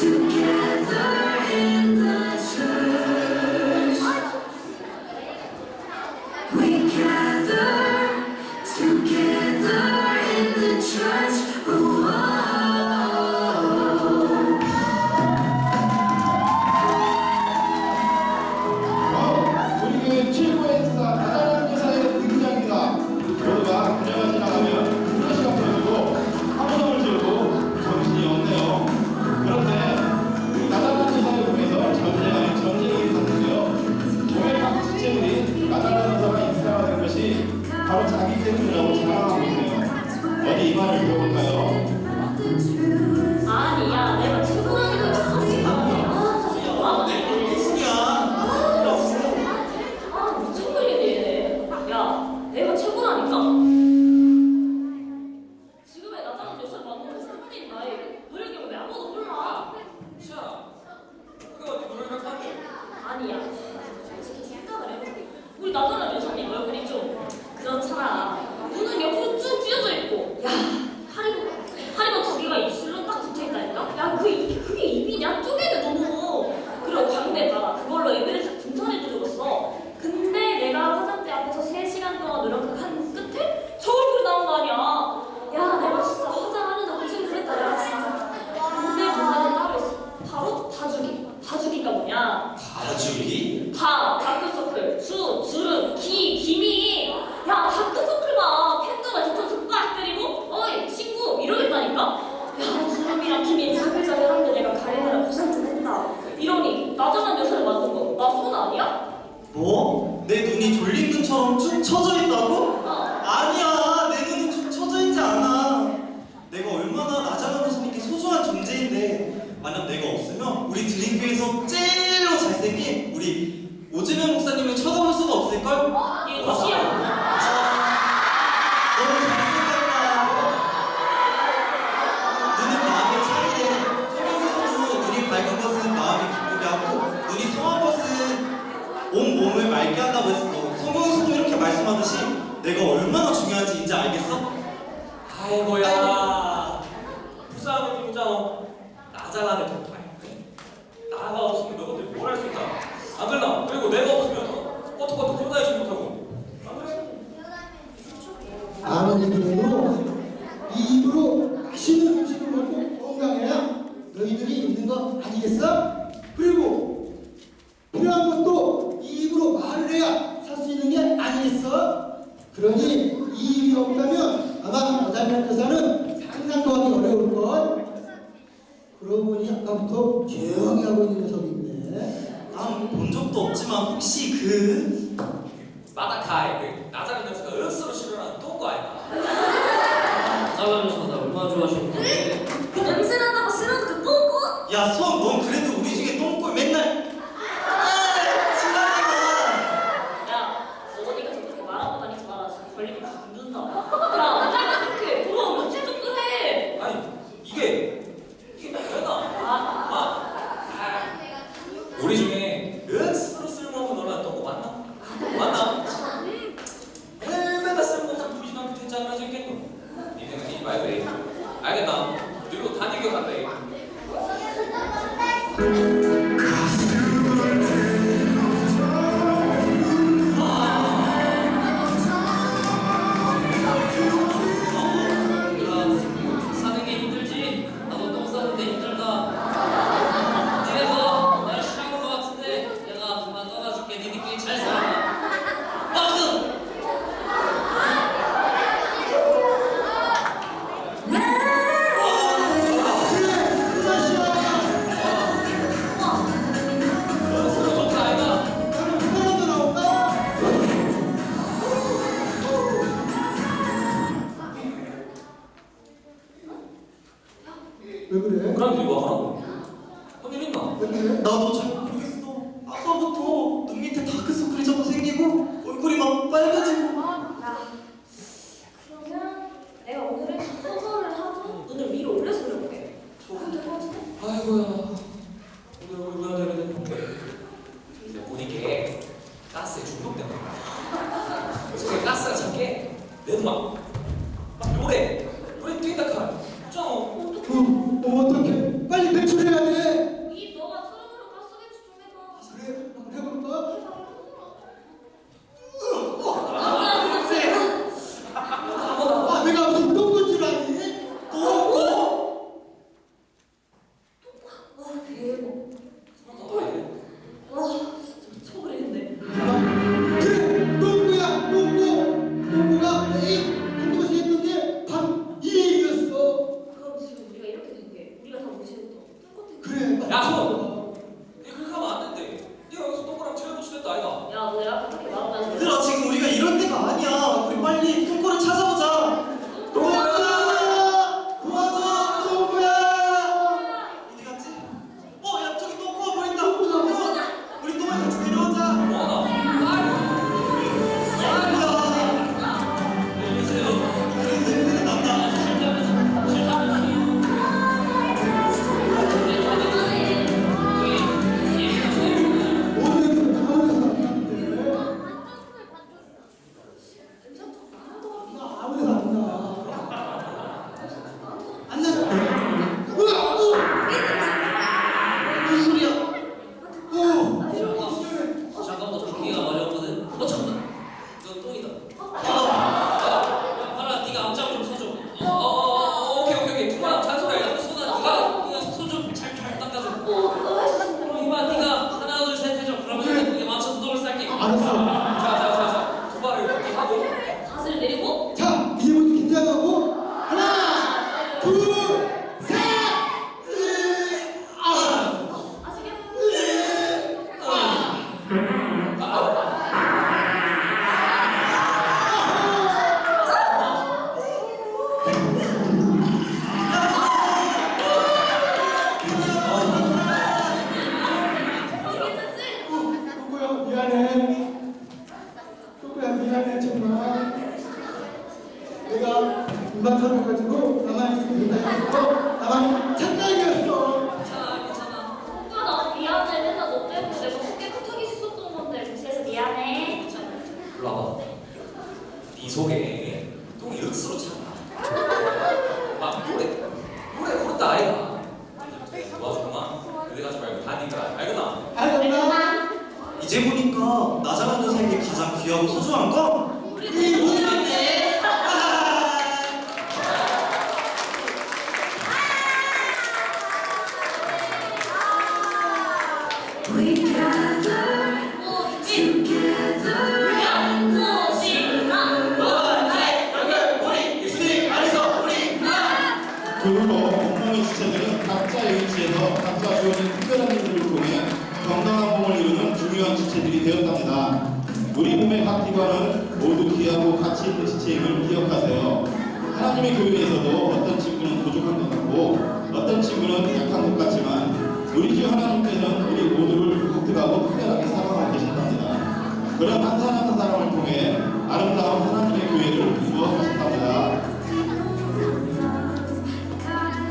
together in the 你啊？我不了，我。 우리 드림교에서 제일로 잘생긴 우리 오지명 목사님을 쳐다볼 수가 없을걸? 어, 와. 어, 너무 몸을 맑게 한다고 했어. 성경에서도 이렇게 말씀하듯이 내가 얼마나 중요한지 이제 알겠어? 아이고야. 부사하고 김장 나잘라네 아는 입으로 이 입으로 맛있는 음식을 먹고 건강해야 너희들이 있는 거 아니겠어? 그리고 필요한 것도 이 입으로 말을 해야 살 수 있는 게 아니겠어? 그러니 이 입이 없다면 아마 여자면 교사는 상상도 하기 어려울 것. 그러고 보니 아까부터 조용히 하고 있는 녀석인데. 아, 본 적도 없지만 혹시 그 마다카의 그 나자르 Boa, João. 나도 잘 모르겠어. 아까부터 눈 밑에 다크서클이 자꾸 생기고 얼굴이 막 빨개지고. 아, 나. 그러면 내가 오늘은 소설을 하고 눈을 위로 올려서 그려볼게. 저... 아, 아이고야. 내가 금방 살아가지고 가만히 있으면 된다 해서 나만 착각이었어. 괜찮아 괜찮아 오빠 나 미안해. 맨날 너 때문에 내가 속 깨끗하게 씻었던 건데 무시해서 미안해. 일로 와봐 네 속에 똥이 억수로 찼다 막 노래 노래 부른다 아이가 도와주구나 그래 가지 말고 다니까 알겠나? 알겠나? 이제 보니까 나 작은 녀석에게 가장 귀하고 소중한 건 그리고 공동의 주체들은 각자의 위치에서 각자 주어진 특별한 일들을 통해 건강한 몸을 이루는 중요한 지체들이 되었답니다. 우리 몸의 각 기관은 모두 귀하고 가치 있는 지체임을 기억하세요. 하나님의 교회에서도 어떤 친구는 부족한 것 같고 어떤 친구는 약한 것 같지만 우리 주 하나님께서는 우리 모두를 독특하고 특별하게 사랑하고 계신답니다. 그런 한 사람 한 사람을 통해 아름다운 하나님